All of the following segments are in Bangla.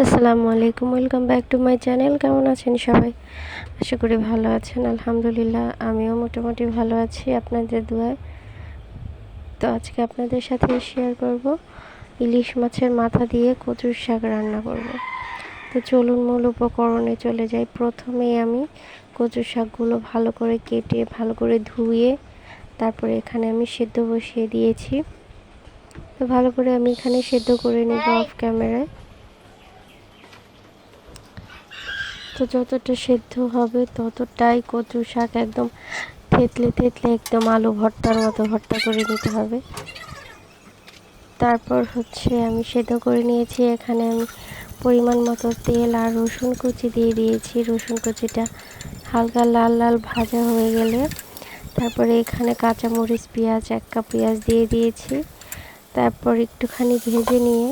আসসালামু আলাইকুম, welcome back to my channel. কেমন আছেন সবাই? আশা করি ভালো আছেন, আলহামদুলিল্লাহ। আমিও মোটামুটি ভালো আছি আপনাদের দোয়ায়। তো আজকে আপনাদের সাথে শেয়ার করব ইলিশ মাছের মাথা দিয়ে কচুর শাক রান্না করব। তো চলুন মূল উপকরণে চলে যাই। প্রথমেই আমি কচুর শাকগুলো ভালো করে কেটে, ভালো করে ধুয়ে, তারপরে এখানে আমি সেদ্ধ বসিয়ে দিয়েছি। তো ভালো করে আমি এখানে সেদ্ধ করে নেব অফ ক্যামেরায় তো যতটা সেদ্ধ হবে, ততটাই কচু শাক একদম থেতলে থেতলে একদম আলু ভর্তার মতো ভর্তা করে নিতে হবে। তারপর হচ্ছে আমি সেদ্ধ করে নিয়েছি। এখানে আমি পরিমাণ মতো তেল আর রসুন কুচি দিয়ে দিয়েছি। রসুন কুচিটা হালকা লাল লাল ভাজা হয়ে গেলে তারপরে এখানে কাঁচামরিচ, পেঁয়াজ, এক কাপ পেঁয়াজ দিয়ে দিয়েছি। তারপর একটুখানি ভেজে নিয়ে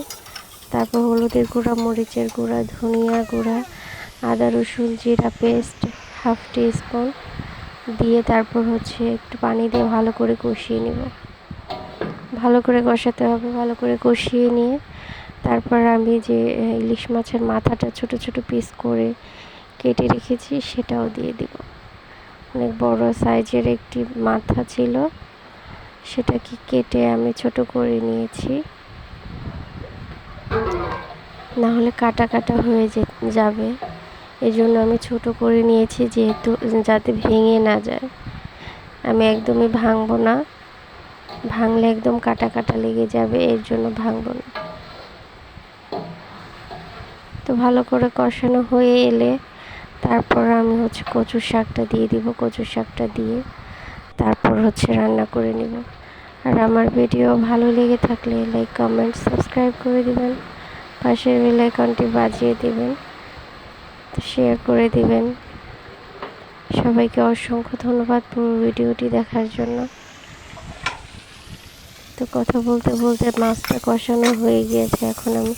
তারপর হলুদের গুঁড়া, মরিচের গুঁড়া, ধনিয়া গুঁড়া আদা, রসুন, জিরা পেস্ট, হাফ টি স্পুন দিয়ে তারপর হচ্ছে একটু পানি দিয়ে ভালো করে কষিয়ে নেব। ভালো করে কষাতে হবে, ভালো করে কষিয়ে নিয়ে তারপর আমি যে ইলিশ মাছের মাথাটা ছোট ছোট পিস করে কেটে রেখেছি সেটাও দিয়ে দিব। অনেক বড় সাইজের একটি মাথা ছিল, সেটাকে কেটে আমি ছোট করে নিয়েছি। না হলে কাটা কাটা হয়ে যাবে। এই জন্য আমি ছোট করে নিয়েছি যেহেতু যাতে ভেঙে না যায়। আমি একদমই ভাঙবো না। ভাঙলে একদম কাটা কাটা লেগে যাবে, এর জন্য ভাঙবো না। তো ভালো করে কষানো হয়ে এলে তারপর আমি হচ্ছে কচু শাকটা দিয়ে দিব, কচু শাকটা দিয়ে তারপর হচ্ছে রান্না করে নিব। আর আমার ভিডিও ভালো লেগে থাকলে লাইক কমেন্ট সাবস্ক্রাইব করে দিবেন। পাশের বেল আইকনটি বাজিয়ে দিবেন। শেয়ার করে দিবেন। সবাইকে অসংখ্য ধন্যবাদ পুরো ভিডিওটি দেখার জন্য। তো কথা বলতে বলতে মাছটা কষানো হয়ে গিয়েছে, এখন আমি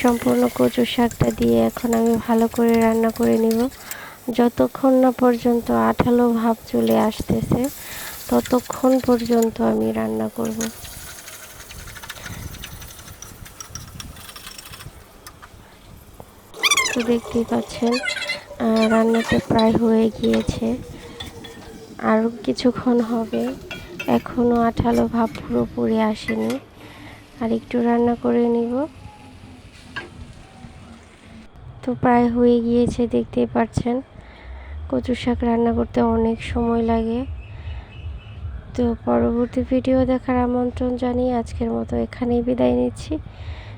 সম্পূর্ণ কচু শাকটা দিয়ে এখন আমি ভালো করে রান্না করে নিব। যতক্ষণ না পর্যন্ত আঠালো ভাব চলে আসতেছে, ততক্ষণ পর্যন্ত আমি রান্না করব। তো দেখতেই পাচ্ছেন রান্নাটা প্রায় হয়ে গিয়েছে। আরও কিছুক্ষণ হবে, এখনও আঠালো ভাব পুরোপুরি আসেনি। আর একটু রান্না করে নিব। তো প্রায় হয়ে গিয়েছে, দেখতেই পাচ্ছেন। কচু শাক রান্না করতে অনেক সময় লাগে। তো পরবর্তী ভিডিও দেখার আমন্ত্রণ জানিয়ে আজকের মতো এখানেই বিদায় নিচ্ছি।